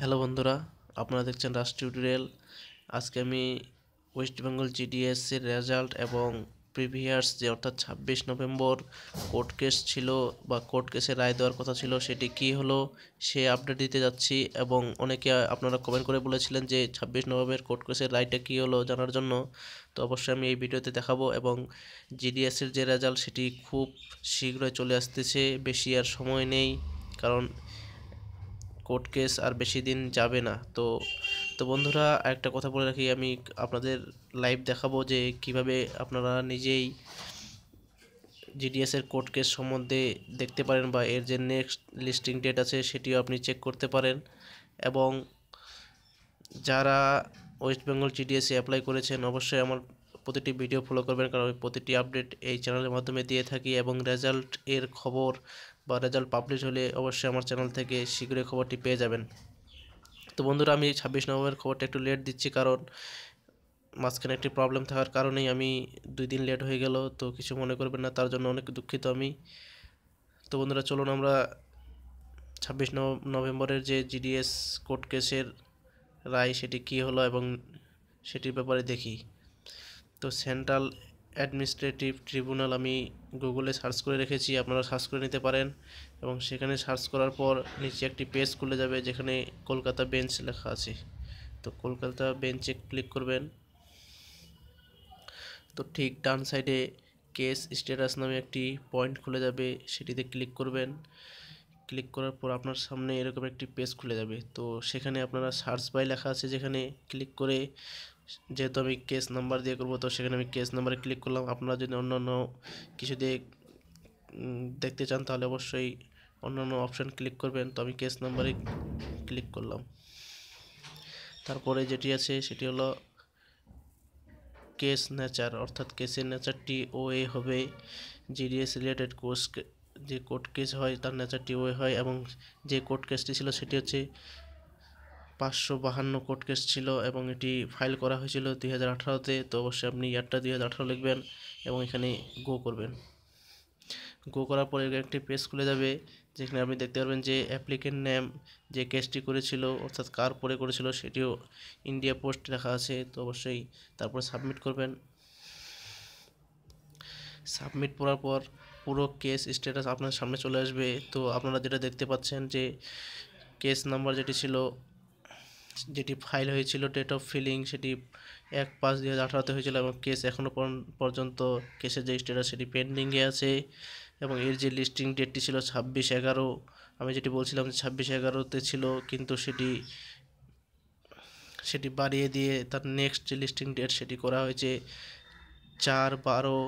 Hello বন্ধুরা, আপনারা দেখছেন রাজ টিউটোরিয়াল। আজকে আমি ওয়েস্ট বেঙ্গল জিডিএস এর রেজাল্ট এবং প্রিভিয়াস যে অর্থাৎ ছাব্বিশ নভেম্বর কোর্ট কেস ছিল বা কোর্ট কেসে রায় দেওয়ার কথা ছিল, সেটি কি হলো সে আপডেট দিতে যাচ্ছি এবং অনেকে আপনারা কমেন্ট করে বলেছিলেন যে ছাব্বিশ নভেম্বর কোর্ট কেসের রায়টা কী হলো জানার জন্য। তো অবশ্যই আমি এই ভিডিওতে দেখাবো এবং জিডিএসের যে রেজাল্ট, সেটি খুব শীঘ্রই চলে আসতেছে, বেশি আর সময় নেই। কারণ কোর্ট কেস আর বেশি দিন যাবে না। তো তো বন্ধুরা একটা কথা বলে রাখি, আমি আপনাদের লাইভ দেখাবো যে কীভাবে আপনারা নিজেই জিডিএসের কোর্ট কেস সম্বন্ধে দেখতে পারেন বা এর যে নেক্সট লিস্টিং ডেট আছে সেটিও আপনি চেক করতে পারেন। এবং যারা ওয়েস্ট বেঙ্গল জিডিএসে অ্যাপ্লাই করেছেন, অবশ্যই আমার প্রতিটি ভিডিও ফলো করবেন কারণ আমি প্রতিটি আপডেট এই চ্যানেলের মাধ্যমে দিয়ে থাকি এবং রেজাল্ট এর খবর বা রেজাল্ট পাবলিশ হলে অবশ্যই আমার চ্যানেল থেকে শীঘ্রই খবরটি পেয়ে যাবেন। তো বন্ধুরা, আমি ছাব্বিশ নভেম্বরের খবরটা একটু লেট দিচ্ছি কারণ মাঝখানে একটি প্রবলেম থাকার কারণেই আমি দুই দিন লেট হয়ে গেল, তো কিছু মনে করবেন না, তার জন্য অনেক দুঃখিত আমি। তো বন্ধুরা, চলুন আমরা ছাব্বিশ নভেম্বরের যে জিডিএস কোর্ট কেসের রায়, সেটি কী হলো এবং সেটির ব্যাপারে দেখি। তো সেন্ট্রাল অ্যাডমিনিস্ট্রেটিভ ট্রিব্যুনাল আমি গুগলে সার্চ করে রেখেছি, আপনারা সার্চ করে নিতে পারেন। এবং সেখানে সার্চ করার পর নিচে একটি পেজ খুলে যাবে যেখানে কলকাতা বেঞ্চ লেখা আছে। তো কলকাতা বেঞ্চে ক্লিক করবেন। তো ঠিক ডান সাইডে কেস স্ট্যাটাস নামে একটি পয়েন্ট খুলে যাবে, সেটিতে ক্লিক করবেন। ক্লিক করার পর আপনার সামনে এরকম একটি পেজ খুলে যাবে। তো সেখানে আপনারা সার্চ বাই লেখা আছে যেখানে ক্লিক করে যেহেতু আমি কেস নাম্বার দিয়ে করব, তো সেখানে আমি কেস নাম্বারে ক্লিক করলাম। আপনারা যদি অন্য অন্য কিছু দিয়ে দেখতে চান, তাহলে অবশ্যই অন্যান্য অপশান ক্লিক করবেন। তো আমি কেস নাম্বারে ক্লিক করলাম। তারপরে যেটি আছে, সেটি হলো কেস নেচার অর্থাৎ কেসের নেচারটি ও এ হবে। জিডিএস রিলেটেড কোর্স যে কোর্ট কেস হয়, তার নেচারটি ও হয় এবং যে কোর্ট কেসটি ছিল, সেটি হচ্ছে পাঁচশো বাহান্ন কোর্ট কেস ছিল এবং এটি ফাইল করা হয়েছিল দুই হাজার আঠারোতে তো। অবশ্যই আপনি ইয়ারটা দুই হাজার আঠারো লিখবেন এবং এখানে গো করবেন। গো করার পরে একটি পেজ খুলে যাবে, যেখানে আপনি দেখতে পারবেন যে অ্যাপ্লিকেন্ট নেম যে কেসটি করেছিল, অর্থাৎ কার পরে করেছিল, সেটিও ইন্ডিয়া পোস্ট লেখা আছে। তো অবশ্যই তারপর সাবমিট করবেন। সাবমিট করার পর পুরো কেস স্ট্যাটাস আপনার সামনে চলে আসবে। তো আপনারা যেটা দেখতে পাচ্ছেন যে কেস নাম্বার যেটি ছিল যেটি ফাইল হয়েছিল ডেট অফ ফিলিং সেটি এক পাঁচ দুই হাজার আঠারোতে হয়েছিল এবং কেস এখনও পর্যন্ত কেসের যে স্ট্যাটাস সেটি পেন্ডিংয়ে আছে এবং এর যে লিস্টিং ডেটটি ছিল ছাব্বিশ এগারো, আমি যেটি বলছিলাম যে ছাব্বিশ এগারোতে ছিল কিন্তু সেটি সেটি বাড়িয়ে দিয়ে তার নেক্সট যে লিস্টিং ডেট সেটি করা হয়েছে চার বারো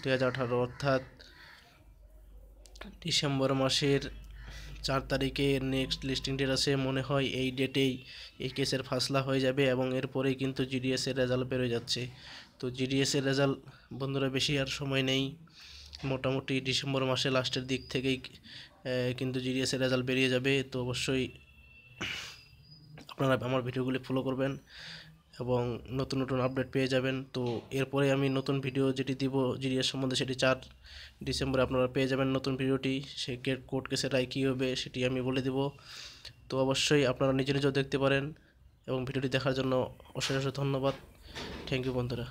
দু হাজার আঠারো, অর্থাৎ ডিসেম্বর মাসের চার তারিখে নেক্সট লিস্টিং ডেট আছে মনে হয় এই ডেটেই এই কেসের ফাসলা হয়ে যাবে এবং এরপরেই কিন্তু জিডিএসের রেজাল্ট বেরোয় যাচ্ছে। তো জিডিএসের রেজাল্ট বন্ধুরা বেশি আর সময় নেই। মোটামুটি ডিসেম্বর মাসে লাস্টের দিক থেকেই কিন্তু জিডিএসের রেজাল্ট বেরিয়ে যাবে। তো অবশ্যই আপনারা আমার ভিডিওগুলি ফলো করবেন। এবং নতুন নতুন আপডেট পেয়ে যাবেন। তো এরপরে আমি নতুন ভিডিও যেটি দিব জিডিএস সম্বন্ধে সেটি চার ডিসেম্বরে আপনারা পেয়ে যাবেন নতুন ভিডিওটি সে কোর্ট কেসের রায় কী হবে, সেটি আমি বলে দেব। তো অবশ্যই আপনারা নিজে নিজেও দেখতে পারেন এবং ভিডিওটি দেখার জন্য অশেষ ধন্যবাদ। থ্যাংক ইউ বন্ধুরা।